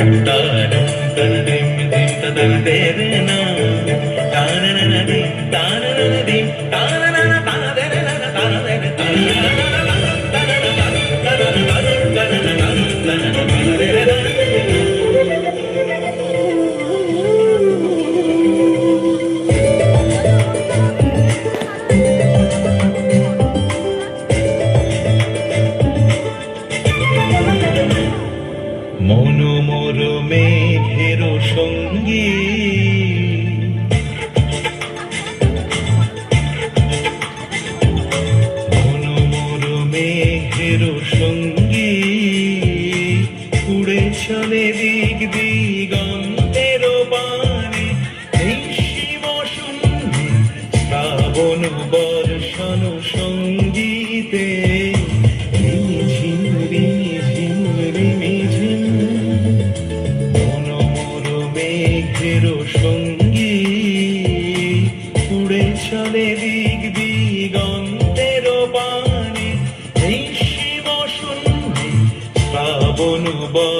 തടം തടം തടം തടം തടം কি বনবা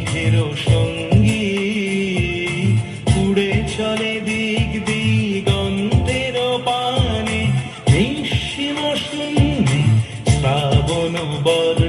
মেঘের সঙ্গী। উড়ে চলে দিক দিগন্তের পানে। নিঃসীম শূন্য শ্রাবণ বর